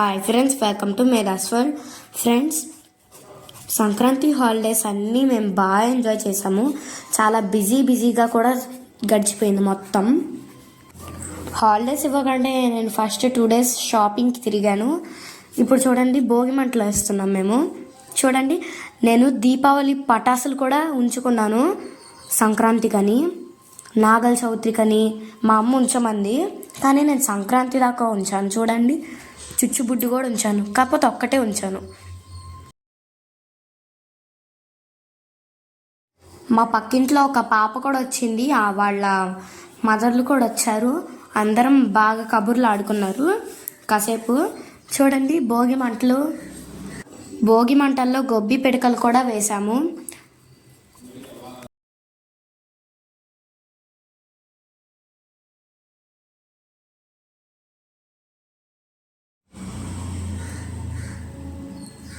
Hi friends welcome to Medha's world friends Sankranti holidays అన్నీ మేము బాగా ఎంజాయ్ చేసాము. చాలా బిజీ బిజీగా కూడా గడిచిపోయింది మొత్తం. హాలిడేస్ ఇవ్వకంటే నేను ఫస్ట్ టూ డేస్ షాపింగ్కి తిరిగాను. ఇప్పుడు చూడండి భోగి మంటలు వేస్తున్నాం మేము. చూడండి నేను దీపావళి పటాసులు కూడా ఉంచుకున్నాను. సంక్రాంతికని నాగల చవితికని మా అమ్మ ఉంచమంది. కానీ నేను సంక్రాంతి దాకా ఉంచాను. చూడండి చుచ్చుబుడ్డి కూడా ఉంచాను. కాకపోతే ఒక్కటే ఉంచాను. మా పక్కింట్లో ఒక పాప కూడా వచ్చింది. వాళ్ళ మదర్లు కూడా వచ్చారు. అందరం బాగా కబుర్లు ఆడుకున్నారు. కాసేపు చూడండి భోగి మంటలు. భోగి మంటల్లో గొబ్బి పిడకలు కూడా వేశాము.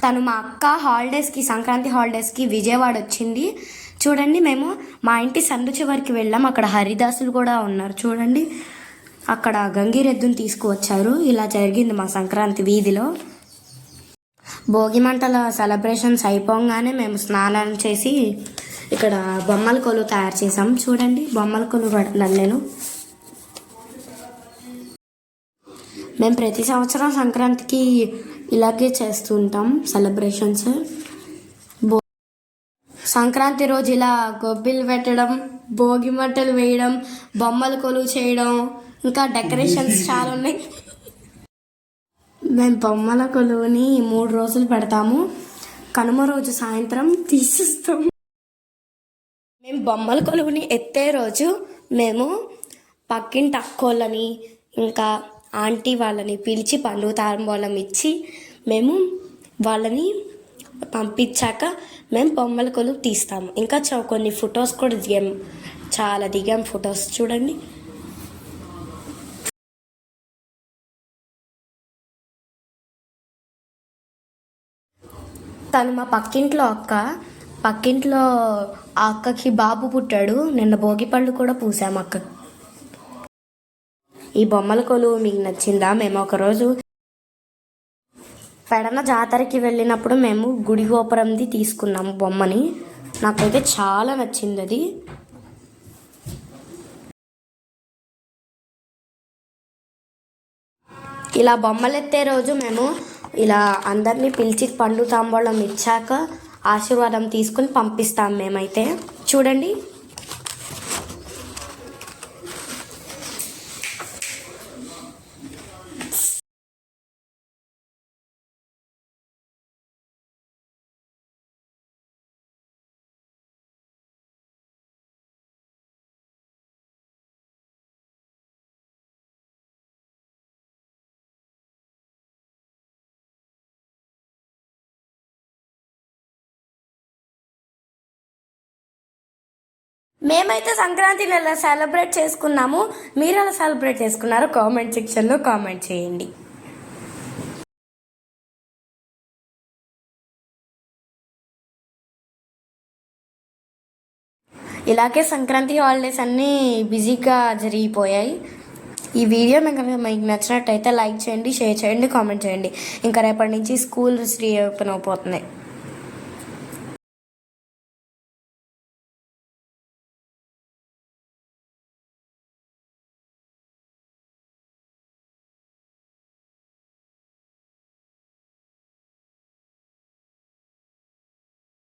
తను మా అక్క హాలిడేస్కి సంక్రాంతి హాలిడేస్కి విజయవాడ వచ్చింది. చూడండి మేము మా ఇంటి సందు చివరికి వెళ్ళాం. అక్కడ హరిదాసులు కూడా ఉన్నారు. చూడండి అక్కడ గంగిరెద్దుని తీసుకువచ్చారు. ఇలా జరిగింది మా సంక్రాంతి వీధిలో. భోగి మంటల సెలబ్రేషన్స్ అయిపోగానే మేము స్నానాలు చేసి ఇక్కడ బొమ్మల కొలు తయారు చేసాం చూడండి బొమ్మల కొలు పెడుతున్నాను నేను. మేము ప్రతి సంవత్సరం సంక్రాంతికి ఇలాగే చేస్తూ ఉంటాం సెలబ్రేషన్స్ సంక్రాంతి రోజు ఇలా గొబ్బిలు పెట్టడం భోగి మంటలు వేయడం బొమ్మలు కొలువు చేయడం ఇంకా డెకరేషన్స్ చాలా ఉన్నాయి. మేము బొమ్మల కొలువుని మూడు రోజులు పెడతాము. కనుమ రోజు సాయంత్రం తీసిస్తాము. మేము బొమ్మల కొలువుని ఎత్తే రోజు మేము పక్కింటి అక్కోళ్ళని ఇంకా ఆంటీ వాళ్ళని పిలిచి పండుగ తాంబూలం ఇచ్చి మేము వాళ్ళని పంపించాక మేము బొమ్మల కొలువు తీస్తాము. ఇంకా కొన్ని ఫొటోస్ కూడా దిగాం. చాలా దిగాం ఫొటోస్ చూడండి. తను మా పక్కింట్లో అక్క పక్కింట్లో ఆ అక్కకి బాబు పుట్టాడు. నిన్న భోగి పళ్ళు కూడా పూసాము అక్కకి. ఈ బొమ్మల కొలువు మీకు నచ్చిందా? మేము ఒకరోజు పెడన జాతరకి వెళ్ళినప్పుడు మేము గుడి గోపురంది తీసుకున్నాము బొమ్మని. నాకైతే చాలా నచ్చింది అది. ఇలా బొమ్మలు ఎత్తే రోజు మేము ఇలా అందరినీ పిలిచి పండు తాంబూలం ఇచ్చాక ఆశీర్వాదం తీసుకుని పంపిస్తాం మేమైతే. చూడండి. మేమైతే సంక్రాంతిని ఎలా సెలబ్రేట్ చేసుకున్నాము. మీరు ఎలా సెలబ్రేట్ చేసుకున్నారో కామెంట్ సెక్షన్లో కామెంట్ చేయండి. ఇలాగే సంక్రాంతి హాలిడేస్ అన్నీ బిజీగా జరిగిపోయాయి. ఈ వీడియో మీకు మీకు నచ్చినట్టయితే లైక్ చేయండి షేర్ చేయండి కామెంట్ చేయండి. ఇంకా రేపటి నుంచి స్కూల్ రీ ఓపెన్ అయిపోతున్నాయి